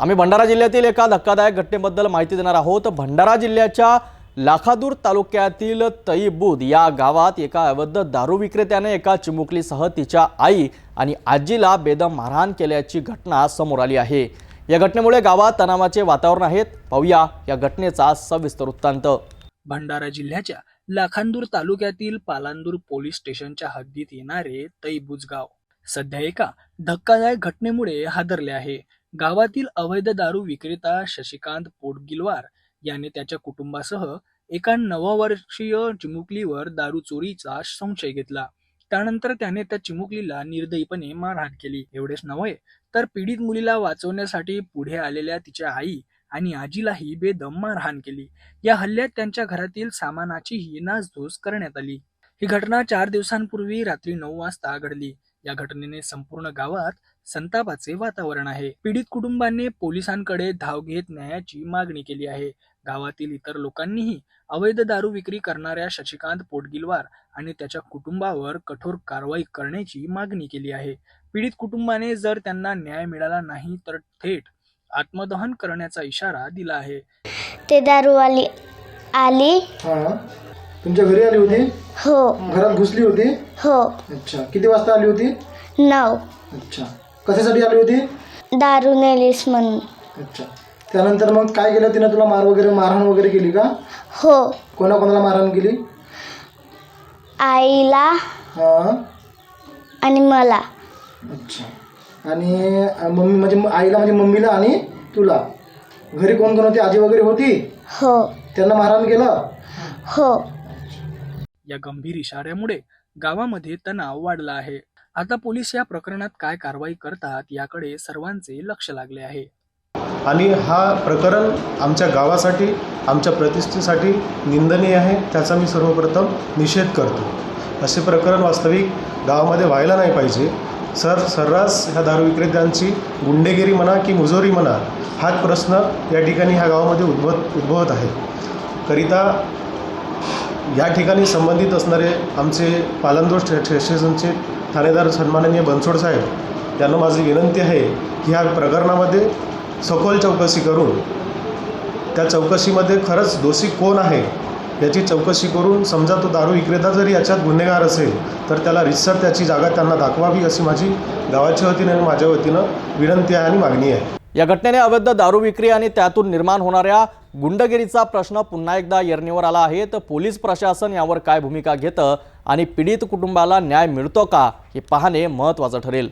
आम्ही भंडारा जिल्ह्यातील एका धक्कादायक घटनेबद्दल माहिती देणार आहोत. भंडारा जिल्ह्याच्या लाखादूर तालुक्यातील तईबूद या गावात एका अवैध दारू विक्रेत्याने एका चिमुकलीसह तिच्या आई आणि आजीला बेदम मारहाण केल्याची घटना समोर आली आहे. या घटनेमुळे गावात तणावाचे वातावरण आहेत पाहूया या घटनेचा सविस्तर वृत्तांत. भंडारा जिल्ह्याच्या लाखांदूर तालुक्यातील पालांदूर पोलीस स्टेशनच्या हद्दीत येणारे तैबुज गाव सध्या एका धक्कादायक घटनेमुळे हादरले आहे. गावातील अवैध दारू विक्रेता शशिकांत पोटगिलवार याने त्याच्या कुटुंबासह एका नववर्षीय चिमुकलीवर दारू चोरीचा संशय घेतला. त्यानंतर त्याने त्या चिमुकलीला निर्दयीपणे मारहाण केली. एवढेच नव्हे तर पीडित मुलीला वाचवण्यासाठी पुढे आलेल्या तिच्या आई आणि आजीलाही बेदम मारहाण केली. या हल्ल्यात त्यांच्या घरातील सामानाचीही नासधूस करण्यात आली. ही घटना चार दिवसांपूर्वी रात्री नऊ वाजता घडली. या घटनेने संपूर्ण गावात संतापाचे वातावरण आहे. पीडित कुटुंबाने पोलिसांकडे धाव घेत न्यायाची मागणी केली आहे. गावातील इतर लोकांनीही अवैध दारू विक्री करणाऱ्या शशिकांत पोटगिलवार आणि त्याच्या कुटुंबावर कठोर कारवाई करण्याची मागणी केली आहे. पीडित कुटुंबाने जर त्यांना न्याय मिळाला नाही तर थेट आत्मदहन करण्याचा इशारा दिला आहे. ते दारूवाली आली? हा. तुमच्या घरी आली होती? हो. घरात घुसली होती? हो. अच्छा. किती वाजता आली होती? नऊ. अच्छा. कशासाठी आली होती? दारू नेलीस म्हणून. अच्छा. त्यानंतर मग काय केलं तिनं तुला मार वगैरे मारहाण वगैरे केली का? हो. कोणा कोणाला मारहाण केली? आईला हा. आणि मला. अच्छा. आणि अं, मम्मी म्हणजे म- आईला म्हणजे मम्मीला आणि तुला. घरी कोण कोण होती? आजी वगैरे होती? हो. त्यांना मारहाण केलं? हो. या गंभीर इशाऱ्यामुळे गावामध्ये तणाव वाढला आहे. आता पोलीस या प्रकरणात काय कारवाई करतात याकडे सर्वांचे लक्ष लागले आहे. आणि हा प्रकरण आमच्या गावासाठी आमच्या प्रतिष्ठेसाठी निंदनीय आहे त्याचा मी सर्वप्रथम निषेध करतो. असे प्रकरण वास्तविक गावामध्ये व्हायला नाही पाहिजे. सर सर्रास ह्या दारू विक्रेत्यांची गुंडेगिरी म्हणा की मुजोरी म्हणा हाच प्रश्न या ठिकाणी ह्या गावामध्ये उद्भवत उद्भवत आहे. करिता या ठिकाणी संबंधित असणारे आमचे पालनदोष स्टेशनचे ठाणेदार सन्माननीय बनसोड साहेब त्यांना माझी विनंती आहे की ह्या प्रकरणामध्ये सखोल चौकशी करून त्या चौकशीमध्ये खरंच दोषी कोण आहे याची चौकशी करून समजा तो दारू विक्रेता जरी याच्यात गुन्हेगार असेल तर त्याला रितसर त्याची जागा त्यांना दाखवावी अशी माझी गावाच्या वतीनं आणि माझ्या वतीनं विनंती आहे आणि मागणी आहे. या घटनेने अवैध दारू विक्री आणि त्यातून निर्माण होणाऱ्या गुंडगिरीचा प्रश्न पुन्हा एकदा येरणीवर आला आहे. तर पोलीस प्रशासन यावर काय भूमिका घेतं आणि पीडित कुटुंबाला न्याय मिळतो का हे पाहणे महत्त्वाचं ठरेल.